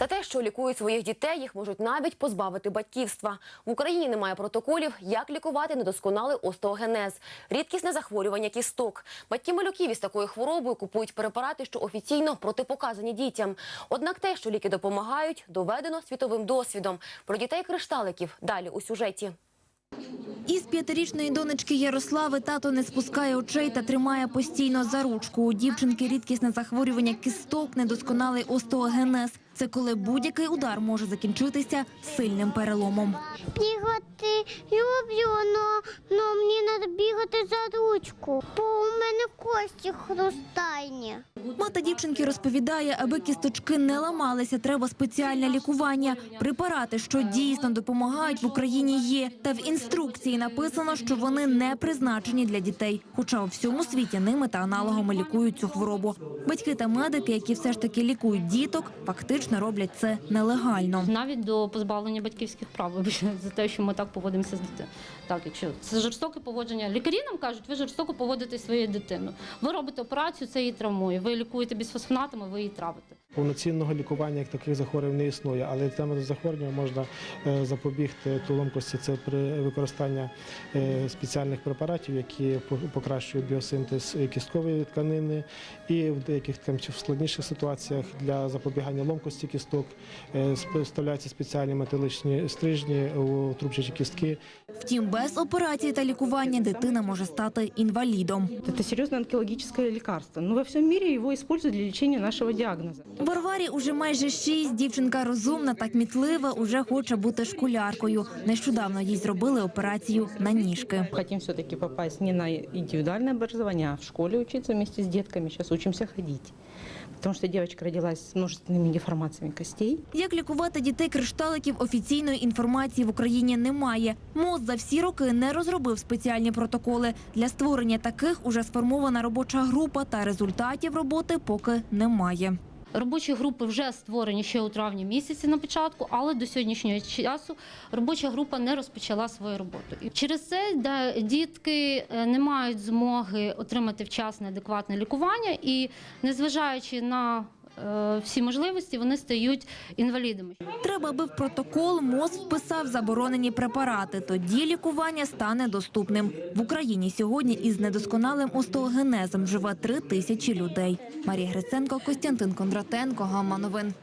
За те, що лікують своїх дітей, їх можуть навіть позбавити батьківства. В Україні немає протоколів, як лікувати недосконалий остеогенез – рідкісне захворювання кісток. Батьки малюків із такою хворобою купують препарати, що офіційно протипоказані дітям. Однак те, що ліки допомагають, доведено світовим досвідом. Про дітей кришталиків далі у сюжеті. Із п'ятирічної донечки Ярослави тато не спускає очей та тримає постійно за ручку. У дівчинки рідкісне захворювання кісток, недосконалий остеогенез. Це коли будь-який удар може закінчитися сильним переломом. Бігати люблю, но мені треба бігати за ручку, бо у мене кості хрустальні. Мати дівчинки розповідає, аби кісточки не ламалися, треба спеціальне лікування. Препарати, що дійсно допомагають, в Україні є. Та в інструкції написано, що вони не призначені для дітей. Хоча у всьому світі ними та аналогами лікують цю хворобу. Батьки та медики, які все ж таки лікують діток, фактично роблять це нелегально. навіть до позбавлення батьківських прав за те, що ми так поводимося з дитиною. Так, якщо це жорстоке поводження, лікарі нам кажуть, ви жорстоко поводите своєю дитиною. Ви робите операцію, це її травмує. Ви лікуєте бісфосфонатами, ви її травите. Повноцінного лікування як таких захворювань не існує, але тему захворювання можна е, запобігти туломкості. Це при використанні е, спеціальних препаратів, які по- покращують біосинтез кісткової тканини, і в деяких там чи в складніших ситуаціях для запобігання ломкості кісток е, вставляються спеціальні металичні стрижні у трубчачі кістки. Втім, без операції та лікування дитина може стати інвалідом. Это серьезное онкологическое лекарство, но во всем мире его используют для лечения нашего диагноза. Варварі уже майже шість. Дівчинка розумна та кмітлива, уже хоче бути школяркою. Нещодавно їй зробили операцію на ніжки. Хотим все-таки попасть не на индивидуальное образование, а в школе учиться вместе с детками. Сейчас учимся ходить. Потому что девочка родилась с множественными деформациями костей. Як лікувати дітей кришталиків, офіційної інформації в Україні немає. МОЗ за всі роки не розробив спеціальні протоколи. Для створення таких уже сформована робоча група, та результатів роботи поки немає. Робочі групи вже створені ще у травні місяці на початку, але до сьогоднішнього часу робоча група не розпочала свою роботу. І через це да, дітки е, не мають змоги отримати вчасне адекватне лікування, і незважаючи на всі можливості, вони стають інвалідами. Треба, аби в протокол МОЗ вписав заборонені препарати. Тоді лікування стане доступним. В Україні сьогодні із недосконалим остеогенезом живе три тисячі людей. Марія Гриценко, Костянтин Кондратенко, Гамма Новин.